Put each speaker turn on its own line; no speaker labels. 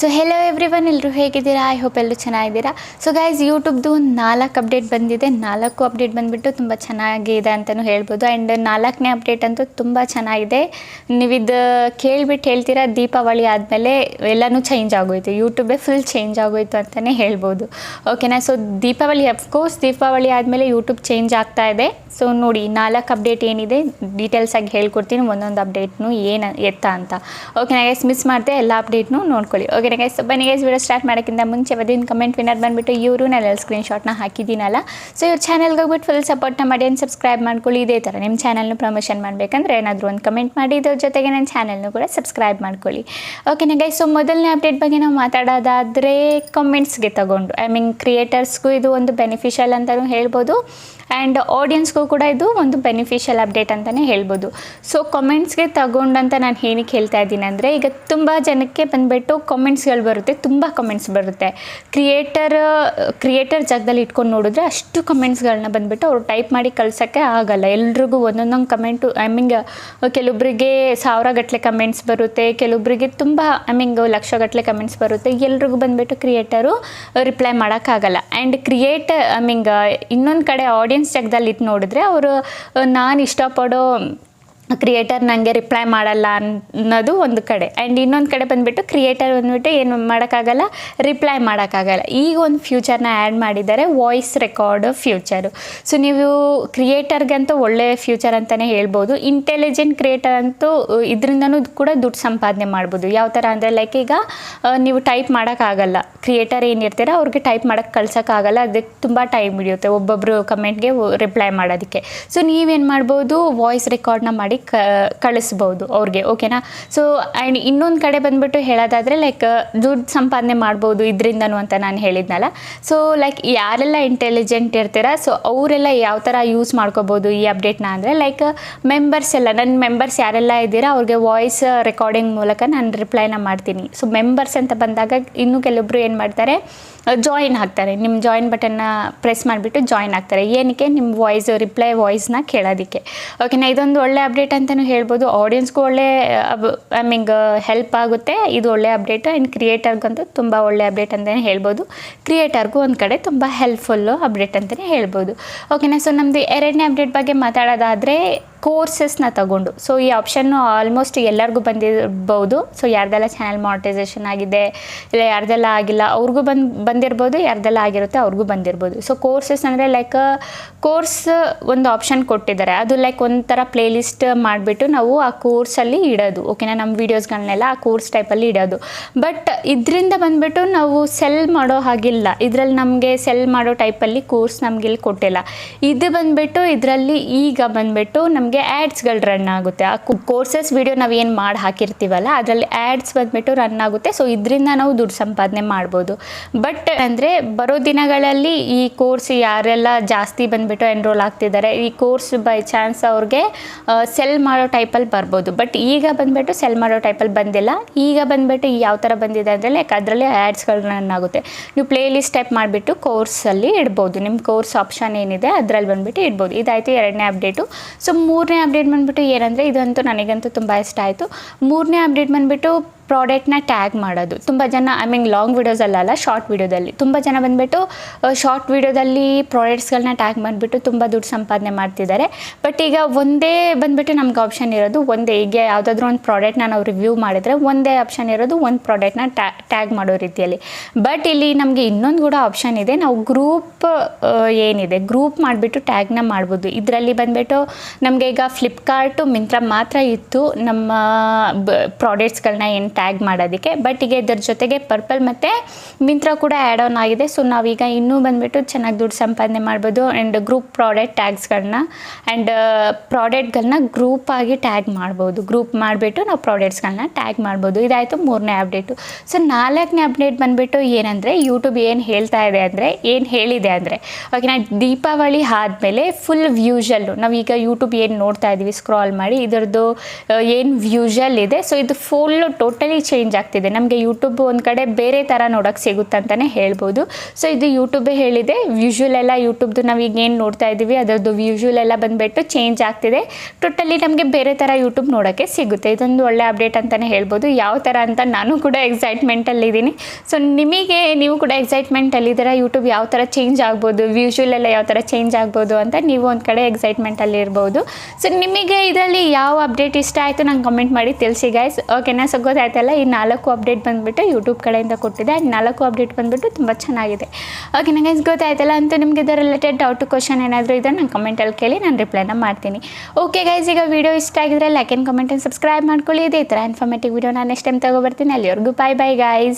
So hello every one ಎಲ್ಲರೂ ಹೇಗಿದ್ದೀರಾ? I hope ಎಲ್ಲರೂ ಚೆನ್ನಾಗಿದ್ದೀರಾ? ಸೊ ಗೈಸ್ ಯೂಟ್ಯೂಬ್ದು ಒಂದು ನಾಲ್ಕು ಅಪ್ಡೇಟ್ ಬಂದಿದೆ. ನಾಲ್ಕು ಅಪ್ಡೇಟ್ ಬಂದುಬಿಟ್ಟು ತುಂಬ ಚೆನ್ನಾಗಿದೆ ಅಂತಲೂ ಹೇಳ್ಬೋದು. ಆ್ಯಂಡ್ ನಾಲ್ಕನೇ ಅಪ್ಡೇಟ್ ಅಂತೂ ತುಂಬ ಚೆನ್ನಾಗಿದೆ. ನೀವಿದು ಕೇಳಿಬಿಟ್ಟು ಹೇಳ್ತೀರಾ, ದೀಪಾವಳಿ ಆದಮೇಲೆ ಎಲ್ಲನೂ ಚೇಂಜ್ ಆಗೋಯ್ತು. ಯೂಟ್ಯೂಬೇ ಫುಲ್ ಚೇಂಜ್ ಆಗೋಯ್ತು ಅಂತಲೇ ಹೇಳ್ಬೋದು. ಓಕೆನಾ ಸೊ ದೀಪಾವಳಿ ಅಫ್ಕೋರ್ಸ್ ದೀಪಾವಳಿ ಆದಮೇಲೆ ಯೂಟ್ಯೂಬ್ ಚೇಂಜ್ ಆಗ್ತಾ ಇದೆ. ಸೊ ನೋಡಿ, ನಾಲ್ಕು ಅಪ್ಡೇಟ್ ಏನಿದೆ ಡೀಟೇಲ್ಸಾಗಿ ಹೇಳ್ಕೊಡ್ತೀನಿ. ಒಂದೊಂದು ಅಪ್ಡೇಟ್ನು ಏನು ಎತ್ತ ಅಂತ. ಓಕೆನಾ ಗೈಸ್ ಮಿಸ್ ಮಾಡಿದೆ, ಎಲ್ಲ ಅಪ್ಡೇಟ್ನು ನೋಡ್ಕೊಳ್ಳಿ. ಓಕೆನಾ ಗೈಸ್ ಬನ್ನಿ ಗೈಸ್ ವಿಡಿಯೋ ಸ್ಟಾರ್ಟ್ ಮಾಡೋಕ್ಕಿಂತ ಮುಂಚೆ ಬದಿನ ಕಮೆಂಟ್ ವಿನರ್ ಬಂದುಬಿಟ್ಟು ಇವರು ನಾನು ಎಲ್ಲ ಸ್ಕ್ರೀನ್ ಶಾಟ್ನ ಹಾಕಿದ್ದೀನಲ್ಲ. ಸೊ ಇವ್ರ ಚಾನಲ್ಗೆ ಹೋಗ್ಬಿಟ್ಟು ಫುಲ್ ಸಪೋರ್ಟ್ನ ಮಾಡಿ ಏನು ಸಬ್ಸ್ಕ್ರೈಬ್ ಮಾಡ್ಕೊಳ್ಳಿ. ಇದೇ ಥರ ನಿಮ್ಮ ಚಾನಲ್ನ ಪ್ರಮೋಷನ್ ಮಾಡಬೇಕಂದ್ರೆ ಏನಾದರೂ ಒಂದು ಕಮೆಂಟ್ ಮಾಡಿ, ಇದ್ರ ಜೊತೆಗೆ ನನ್ನ ಚಾನಲ್ನು ಕೂಡ ಸಬ್ಸ್ಕ್ರೈಬ್ ಮಾಡ್ಕೊಳ್ಳಿ. ಓಕೆನಾ ಗೈಸ್ ಸೊ ಮೊದಲನೇ ಅಪ್ಡೇಟ್ ಬಗ್ಗೆ ನಾವು ಮಾತಾಡೋದಾದರೆ ಕಮೆಂಟ್ಸ್ಗೆ ತಗೊಂಡು ಐ ಮೀನ್ ಕ್ರಿಯೇಟರ್ಸ್ಗೂ ಇದು ಒಂದು ಬೆನಿಫಿಷಿಯಲ್ ಅಂತಲೂ ಹೇಳ್ಬೋದು. ಆ್ಯಂಡ್ ಆಡಿಯನ್ಸ್ಗೂ ಕೂಡ ಇದು ಒಂದು ಬೆನಿಫಿಷಿಯಲ್ ಅಪ್ಡೇಟ್ ಅಂತಲೇ ಹೇಳ್ಬೋದು. ಸೊ ಕಮೆಂಟ್ಸ್ಗೆ ತಗೊಂಡಂತ ನಾನು ಏನಕ್ಕೆ ಹೇಳ್ತಾ ಇದ್ದೀನಿ ಅಂದರೆ, ಈಗ ತುಂಬ ಜನಕ್ಕೆ ಬಂದುಬಿಟ್ಟು ಕಮೆಂಟ್ಸ್ಗಳು ಬರುತ್ತೆ, ತುಂಬ ಕಮೆಂಟ್ಸ್ ಬರುತ್ತೆ. ಕ್ರಿಯೇಟರ್ ಕ್ರಿಯೇಟರ್ ಜಾಗದಲ್ಲಿ ಇಟ್ಕೊಂಡು ನೋಡಿದ್ರೆ ಅಷ್ಟು ಕಮೆಂಟ್ಸ್ಗಳನ್ನ ಬಂದುಬಿಟ್ಟು ಅವ್ರು ಟೈಪ್ ಮಾಡಿ ಕಳ್ಸೋಕ್ಕೆ ಆಗಲ್ಲ. ಎಲ್ರಿಗೂ ಒಂದೊಂದೊಂದು ಕಮೆಂಟು ಐ ಮೀನ್ ಕೆಲವೊಬ್ಬರಿಗೆ ಸಾವಿರ ಗಟ್ಟಲೆ ಕಮೆಂಟ್ಸ್ ಬರುತ್ತೆ ಕೆಲವೊಬ್ಬರಿಗೆ ತುಂಬ ಐ ಮೀನ್ ಲಕ್ಷಗಟ್ಟಲೆ ಕಮೆಂಟ್ಸ್ ಬರುತ್ತೆ, ಎಲ್ರಿಗೂ ಬಂದುಬಿಟ್ಟು ಕ್ರಿಯೇಟರು ರಿಪ್ಲೈ ಮಾಡೋಕ್ಕಾಗಲ್ಲ. ಆ್ಯಂಡ್ ಕ್ರಿಯೇಟ್ ಐ ಮೀನ್ ಇನ್ನೊಂದು ಕಡೆ ಆಡಿಯನ್ಸ್ ಜಾಗದಲ್ಲಿ ಇಟ್ಟು ನೋಡಿದ್ರೆ ಅವರು ನಾನು ಇಷ್ಟಪಡೋ ಕ್ರಿಯೇಟರ್ ನನಗೆ ರಿಪ್ಲೈ ಮಾಡಲ್ಲ ಅನ್ನೋದು ಒಂದು ಕಡೆ. ಆ್ಯಂಡ್ ಇನ್ನೊಂದು ಕಡೆ ಬಂದುಬಿಟ್ಟು ಕ್ರಿಯೇಟರ್ ಬಂದುಬಿಟ್ಟು ಏನು ಮಾಡೋಕ್ಕಾಗಲ್ಲ ರಿಪ್ಲೈ ಮಾಡೋಕ್ಕಾಗಲ್ಲ. ಈಗ ಒಂದು ಫ್ಯೂಚರ್ನ ಆ್ಯಡ್ ಮಾಡಿದ್ದಾರೆ ವಾಯ್ಸ್ ರೆಕಾರ್ಡ್ ಫ್ಯೂಚರು ಸೊ ನೀವು ಕ್ರಿಯೇಟರ್ಗಂತೂ ಒಳ್ಳೆಯ ಫ್ಯೂಚರ್ ಅಂತಲೇ ಹೇಳ್ಬೋದು. ಇಂಟೆಲಿಜೆಂಟ್ ಕ್ರಿಯೇಟರ್ ಅಂತೂ ಇದರಿಂದನೂ ಕೂಡ ದುಡ್ಡು ಸಂಪಾದನೆ ಮಾಡ್ಬೋದು. ಯಾವ ಥರ ಅಂದರೆ ಲೈಕ್ ಈಗ ನೀವು ಟೈಪ್ ಮಾಡೋಕ್ಕಾಗಲ್ಲ. ಕ್ರಿಯೇಟರ್ ಏನಿರ್ತೀರ ಅವ್ರಿಗೆ ಟೈಪ್ ಮಾಡೋಕ್ಕೆ ಕಳ್ಸೋಕ್ಕಾಗಲ್ಲ. ಅದಕ್ಕೆ ತುಂಬ ಟೈಮ್ ಹಿಡಿಯುತ್ತೆ ಒಬ್ಬೊಬ್ಬರು ಕಮೆಂಟ್ಗೆ ರಿಪ್ಲೈ ಮಾಡೋದಕ್ಕೆ. ಸೊ ನೀವೇನು ಮಾಡ್ಬೋದು ವಾಯ್ಸ್ ರೆಕಾರ್ಡ್ನ ಮಾಡಿ ಕ, ಕಳಿಸ್ಬೋದು ಅವ್ರಿಗೆ ಓಕೆನಾ ಸೊ ಆ್ಯಂಡ್ ಇನ್ನೊಂದು ಕಡೆ ಬಂದುಬಿಟ್ಟು ಹೇಳೋದಾದರೆ ಲೈಕ್ ದುಡ್ಡು ಸಂಪಾದನೆ ಮಾಡ್ಬೋದು ಇದರಿಂದನೂ ಅಂತ ನಾನು ಹೇಳಿದ್ನಲ್ಲ. ಸೊ ಲೈಕ್ ಯಾರೆಲ್ಲ ಇಂಟೆಲಿಜೆಂಟ್ ಇರ್ತೀರ ಸೊ ಅವರೆಲ್ಲ ಯಾವ ಥರ ಯೂಸ್ ಮಾಡ್ಕೋಬೋದು ಈ ಅಪ್ಡೇಟ್ನ ಅಂದರೆ ಲೈಕ್ ಮೆಂಬರ್ಸ್ ಎಲ್ಲ ನನ್ನ ಮೆಂಬರ್ಸ್ ಯಾರೆಲ್ಲ ಇದ್ದೀರಾ, ಅವ್ರಿಗೆ ವಾಯ್ಸ್ ರೆಕಾರ್ಡಿಂಗ್ ಮೂಲಕ ನಾನು ರಿಪ್ಲೈನ ಮಾಡ್ತೀನಿ. ಸೊ ಮೆಂಬರ್ಸ್ ಅಂತ ಬಂದಾಗ ಇನ್ನೂ ಕೆಲವೊಬ್ಬರು ಏನು ಮಾಡ್ತಾರೆ ಜಾಯಿನ್ ಆಗ್ತಾರೆ. ನಿಮ್ಮ ಜಾಯಿನ್ ಬಟನ್ನ ಪ್ರೆಸ್ ಮಾಡಿಬಿಟ್ಟು ಜಾಯಿನ್ ಆಗ್ತಾರೆ. ಏನಕ್ಕೆ? ನಿಮ್ಮ ವಾಯ್ಸ್ ರಿಪ್ಲೈ ವಾಯ್ಸ್ನ ಕೇಳೋದಕ್ಕೆ. ಓಕೆನಾ ಇದೊಂದು ಒಳ್ಳೆ ಅಪ್ಡೇಟ್ ಅಂತಲೂ ಹೇಳ್ಬೋದು. ಆಡಿಯನ್ಸ್ಗೂ ಒಳ್ಳೆ ಐ ಮೀನ್ ಹೆಲ್ಪ್ ಆಗುತ್ತೆ. ಇದು ಒಳ್ಳೆ ಅಪ್ಡೇಟ್ ಆ್ಯಂಡ್ ಕ್ರಿಯೇಟರ್ಗಂತೂ ತುಂಬ ಒಳ್ಳೆ ಅಪ್ಡೇಟ್ ಅಂತಲೇ ಹೇಳ್ಬೋದು. ಕ್ರಿಯೇಟರ್ಗೂ ಒಂದು ಕಡೆ ತುಂಬ ಹೆಲ್ಪ್ಫುಲ್ಲು ಅಪ್ಡೇಟ್ ಅಂತಲೇ ಹೇಳ್ಬೋದು. ಓಕೆನಾ ಸೊ ನಮ್ಮದು ಎರಡನೇ ಅಪ್ಡೇಟ್ ಬಗ್ಗೆ ಮಾತಾಡೋದಾದರೆ ಕೋರ್ಸಸ್ನ ತಗೊಂಡು. ಸೊ ಈ ಆಪ್ಷನ್ನು ಆಲ್ಮೋಸ್ಟ್ ಎಲ್ಲರಿಗೂ ಬಂದಿರ್ಬೋದು. ಸೊ ಯಾರ್ದೆಲ್ಲ ಚಾನಲ್ ಮಾನಿಟೈಸೇಷನ್ ಆಗಿದೆ, ಇಲ್ಲ ಯಾರ್ದೆಲ್ಲ ಆಗಿಲ್ಲ, ಅವ್ರಿಗೂ ಬಂದು, ಬಂದಿರ್ಬೋದು, ಯಾರ್ದೆಲ್ಲ ಆಗಿರುತ್ತೆ ಅವ್ರಿಗೂ ಬಂದಿರ್ಬೋದು. ಸೊ ಕೋರ್ಸಸ್ ಅಂದರೆ ಲೈಕ್ ಕೋರ್ಸ್ ಒಂದು ಆಪ್ಷನ್ ಕೊಟ್ಟಿದ್ದಾರೆ. ಅದು ಲೈಕ್ ಒಂಥರ ಪ್ಲೇ ಲಿಸ್ಟ್ ಮಾಡಿಬಿಟ್ಟು ನಾವು ಆ ಕೋರ್ಸಲ್ಲಿ ಇಡೋದು. ಓಕೆನಾ ನಮ್ಮ ವೀಡಿಯೋಸ್ಗಳನ್ನೆಲ್ಲ ಆ ಕೋರ್ಸ್ ಟೈಪಲ್ಲಿ ಇಡೋದು. ಬಟ್ ಇದರಿಂದ ಬಂದುಬಿಟ್ಟು ನಾವು ಸೆಲ್ ಮಾಡೋ ಹಾಗಿಲ್ಲ. ಇದರಲ್ಲಿ ನಮಗೆ ಸೆಲ್ ಮಾಡೋ ಟೈಪಲ್ಲಿ ಕೋರ್ಸ್ ನಮಗೆ ಇಲ್ಲಿ ಕೊಟ್ಟಿಲ್ಲ. ಇದು ಬಂದುಬಿಟ್ಟು ಇದರಲ್ಲಿ ಈಗ ಬಂದುಬಿಟ್ಟು ನಮಗೆ ಆ್ಯಡ್ಸ್ಗಳು ರನ್ ಆಗುತ್ತೆ. ಆ ಕೋರ್ಸಸ್ ವೀಡಿಯೋ ನಾವು ಏನು ಮಾಡಿ ಹಾಕಿರ್ತೀವಲ್ಲ, ಅದರಲ್ಲಿ ಆ್ಯಡ್ಸ್ ಬಂದುಬಿಟ್ಟು ರನ್ ಆಗುತ್ತೆ. ಸೊ ಇದರಿಂದ ನಾವು ದುಡ್ಡು ಸಂಪಾದನೆ ಮಾಡ್ಬೋದು. ಬಟ್ ಅಂದರೆ ಬರೋ ದಿನಗಳಲ್ಲಿ ಈ ಕೋರ್ಸ್ ಯಾರೆಲ್ಲ ಜಾಸ್ತಿ ಬಂದುಬಿಟ್ಟು ಎನ್ರೋಲ್ ಆಗ್ತಿದ್ದಾರೆ ಈ ಕೋರ್ಸ್ ಬೈ ಚಾನ್ಸ್ ಅವ್ರಿಗೆ ಸೆಲ್ ಮಾಡೋ ಟೈಪಲ್ಲಿ ಬರ್ಬೋದು. ಬಟ್ ಈಗ ಬಂದುಬಿಟ್ಟು ಸೆಲ್ ಮಾಡೋ ಟೈಪಲ್ಲಿ ಬಂದಿಲ್ಲ. ಈಗ ಬಂದುಬಿಟ್ಟು ಯಾವ ಥರ ಬಂದಿದೆ ಅಂದರೆ ಲೈಕ್ ಅದರಲ್ಲಿ ಆ್ಯಡ್ಸ್ಗಳು ರನ್ ಆಗುತ್ತೆ. ನೀವು ಪ್ಲೇ ಲಿಸ್ಟ್ ಟೈಪ್ ಮಾಡಿಬಿಟ್ಟು ಕೋರ್ಸಲ್ಲಿ ಇಡ್ಬೋದು. ನಿಮ್ಮ ಕೋರ್ಸ್ ಆಪ್ಷನ್ ಏನಿದೆ ಅದರಲ್ಲಿ ಬಂದುಬಿಟ್ಟು ಇಡ್ಬೋದು. ಇದಾಯಿತು ಎರಡನೇ ಅಪ್ಡೇಟು ಸೊ ಮೂರನೇ ಅಪ್ಡೇಟ್ ಬಂದುಬಿಟ್ಟು ಏನಂದರೆ ಇದಂತೂ ನನಗಂತೂ ತುಂಬ ಇಷ್ಟ ಆಯಿತು. ಮೂರನೇ ಅಪ್ಡೇಟ್ ಬಂದುಬಿಟ್ಟು ಪ್ರಾಡಕ್ಟ್ನ ಟ್ಯಾಗ್ ಮಾಡೋದು. ತುಂಬ ಜನ ಐ ಮೀನ್ ಲಾಂಗ್ ವೀಡಿಯೋಸಲ್ಲ ಶಾರ್ಟ್ ವೀಡಿಯೋದಲ್ಲಿ ತುಂಬ ಜನ ಬಂದುಬಿಟ್ಟು ಶಾರ್ಟ್ ವೀಡಿಯೋದಲ್ಲಿ ಪ್ರಾಡಕ್ಟ್ಸ್ಗಳನ್ನ ಟ್ಯಾಗ್ ಮಾಡಿಬಿಟ್ಟು ತುಂಬ ದುಡ್ಡು ಸಂಪಾದನೆ ಮಾಡ್ತಿದ್ದಾರೆ. ಬಟ್ ಈಗ ಒಂದೇ ಬಂದುಬಿಟ್ಟು ನಮ್ಗೆ ಆಪ್ಷನ್ ಇರೋದು ಒಂದೇ. ಈಗ ಯಾವುದಾದ್ರೂ ಒಂದು ಪ್ರಾಡಕ್ಟ್ನ ನಾವು ರಿವ್ಯೂ ಮಾಡಿದರೆ ಒಂದೇ ಆಪ್ಷನ್ ಇರೋದು ಒಂದು ಪ್ರಾಡಕ್ಟ್ನ ಟ್ಯಾಗ್ ಮಾಡೋ ರೀತಿಯಲ್ಲಿ. ಬಟ್ ಇಲ್ಲಿ ನಮಗೆ ಇನ್ನೊಂದು ಕೂಡ ಆಪ್ಷನ್ ಇದೆ. ನಾವು ಗ್ರೂಪ್ ಏನಿದೆ ಗ್ರೂಪ್ ಮಾಡಿಬಿಟ್ಟು ಟ್ಯಾಗ್ನ ಮಾಡ್ಬೋದು. ಇದರಲ್ಲಿ ಬಂದುಬಿಟ್ಟು ನಮಗೆ ಈಗ ಫ್ಲಿಪ್ಕಾರ್ಟು ಮಿಂತ್ರ ಮಾತ್ರ ಇತ್ತು. ನಮ್ಮ ಪ್ರಾಡಕ್ಟ್ಸ್ಗಳನ್ನ ಏನು ಟ್ಯಾಗ್ ಮಾಡೋದಕ್ಕೆ. ಬಟ್ ಈಗ ಇದ್ರ ಜೊತೆಗೆ ಪರ್ಪಲ್ ಮತ್ತು ಮಿಂತ್ರ ಕೂಡ ಆ್ಯಡ್ ಆನ್ ಆಗಿದೆ. ಸೊ ನಾವೀಗ ಇನ್ನೂ ಬಂದುಬಿಟ್ಟು ಚೆನ್ನಾಗಿ ದುಡ್ಡು ಸಂಪಾದನೆ ಮಾಡ್ಬೋದು. ಆ್ಯಂಡ್ ಗ್ರೂಪ್ ಪ್ರಾಡಕ್ಟ್ ಟ್ಯಾಗ್ಸ್ಗಳನ್ನ ಆ್ಯಂಡ್ ಪ್ರಾಡಕ್ಟ್ಗಳನ್ನ ಆಗಿ ಟ್ಯಾಗ್ ಮಾಡ್ಬೋದು. ಗ್ರೂಪ್ ಮಾಡಿಬಿಟ್ಟು ನಾವು ಪ್ರಾಡಕ್ಟ್ಸ್ಗಳನ್ನ ಟ್ಯಾಗ್ ಮಾಡ್ಬೋದು. ಇದಾಯಿತು ಮೂರನೇ ಅಪ್ಡೇಟು ಸೊ ನಾಲ್ಕನೇ ಅಪ್ಡೇಟ್ ಬಂದುಬಿಟ್ಟು ಏನಂದರೆ ಯೂಟ್ಯೂಬ್ ಏನು ಹೇಳ್ತಾ ಇದೆ ಅಂದರೆ, ಏನು ಹೇಳಿದೆ ಅಂದರೆ ಓಕೆ ನಾ ದೀಪಾವಳಿ ಆದಮೇಲೆ ಫುಲ್ ವ್ಯೂಷಲ್ಲು ನಾವೀಗ ಯೂಟ್ಯೂಬ್ ಏನು ನೋಡ್ತಾ ಇದ್ದೀವಿ ಸ್ಕ್ರಾಲ್ ಮಾಡಿ, ಇದರದ್ದು ಏನು ವ್ಯೂಷಲ್ ಇದೆ. ಸೊ ಇದು ಫುಲ್ಲು ಟೋಟಲ್ ಟೋಟಲಿ ಚೇಂಜ್ ಆಗ್ತಿದೆ. ನಮಗೆ ಯೂಟ್ಯೂಬ್ ಒಂದು ಕಡೆ ಬೇರೆ ಥರ ನೋಡೋಕ್ಕೆ ಸಿಗುತ್ತೆ ಅಂತಲೇ ಹೇಳ್ಬೋದು. ಸೊ ಇದು ಯೂಟ್ಯೂಬೇ ಹೇಳಿದೆ. ವಿಷುವಲ್ ಎಲ್ಲ ಯೂಟ್ಯೂಬ್ದು ನಾವು ಈಗ ಏನು ನೋಡ್ತಾ ಇದ್ದೀವಿ ಅದರದ್ದು ವಿಷುವಲ್ ಎಲ್ಲ ಬಂದುಬಿಟ್ಟು ಚೇಂಜ್ ಆಗ್ತಿದೆ. ಟೋಟಲಿ ನಮಗೆ ಬೇರೆ ಥರ ಯೂಟ್ಯೂಬ್ ನೋಡೋಕ್ಕೆ ಸಿಗುತ್ತೆ. ಇದೊಂದು ಒಳ್ಳೆ ಅಪ್ಡೇಟ್ ಅಂತಲೇ ಹೇಳ್ಬೋದು. ಯಾವ ಥರ ಅಂತ ನಾನು ಕೂಡ ಎಕ್ಸೈಟ್ಮೆಂಟಲ್ಲಿದ್ದೀನಿ ಸೊ ನಿಮಗೆ ನೀವು ಕೂಡ ಎಕ್ಸೈಟ್ಮೆಂಟಲ್ಲಿದ್ದೀರಾ ಯೂಟ್ಯೂಬ್ ಯಾವ ಥರ ಚೇಂಜ್ ಆಗ್ಬೋದು? ವಿಷುವಲ್ ಎಲ್ಲ ಯಾವ ಥರ ಚೇಂಜ್ ಆಗ್ಬೋದು ಅಂತ ನೀವು ಒಂದು ಕಡೆ ಎಕ್ಸೈಟ್ಮೆಂಟಲ್ಲಿ ಇರ್ಬೋದು. ಸೊ ನಿಮಗೆ ಇದರಲ್ಲಿ ಯಾವ ಅಪ್ಡೇಟ್ ಇಷ್ಟ ಆಯಿತು ನಂಗೆ ಕಮೆಂಟ್ ಮಾಡಿ ತಿಳಿಸಿ ಗೈಸ್ ಓಕೆನಾ ಸೊ ಗೊತ್ತಾಯ್ತಲ್ಲ ಈ ನಾಲ್ಕು ಅಪ್ಡೇಟ್ ಬಂದುಬಿಟ್ಟು ಯೂಟ್ಯೂಬ್ ಕಡೆಯಿಂದ ಕೊಟ್ಟಿದೆ. ಆ್ಯಂಡ್ ನಾಲ್ಕು ಅಪ್ಡೇಟ್ ಬಂದುಬಿಟ್ಟು ತುಂಬ ಚೆನ್ನಾಗಿದೆ. ಓಕೆ ನನಗೆ ಗೊತ್ತಾಯ್ತಲ್ಲ, ಅಂತೂ ನಿಮಗೆ ಇದರ ರಿಲೇಟೆಡ್ ಡೌಟ್ ಕ್ವಶನ್ ಏನಾದರೂ ಇದ್ದರೆ ನಾನು ಕಮೆಂಟಲ್ಲಿ ಕೇಳಿ ನಾನು ರಿಪ್ಲೈನ ಮಾಡ್ತೀನಿ. ಓಕೆ ಗೈಸ್ ಈಗ ವಿಡಿಯೋ ಇಷ್ಟ ಆಗಿದ್ರೆ like and comment and subscribe ಮಾಡ್ಕೊಳ್ಳಿ. ಇದೇ ಥರ ಇನ್ಫಾರ್ಮೇಟಿವ್ ವಿಡಿಯೋ ನಾನು ನೆಕ್ಸ್ಟ್ ಟೈಮ್ ತಗೊಬರ್ತೀನಿ ಅಲ್ಲಿವರೆಗೂ ಬಾಯ್ ಬಾಯ್ ಗೈಸ್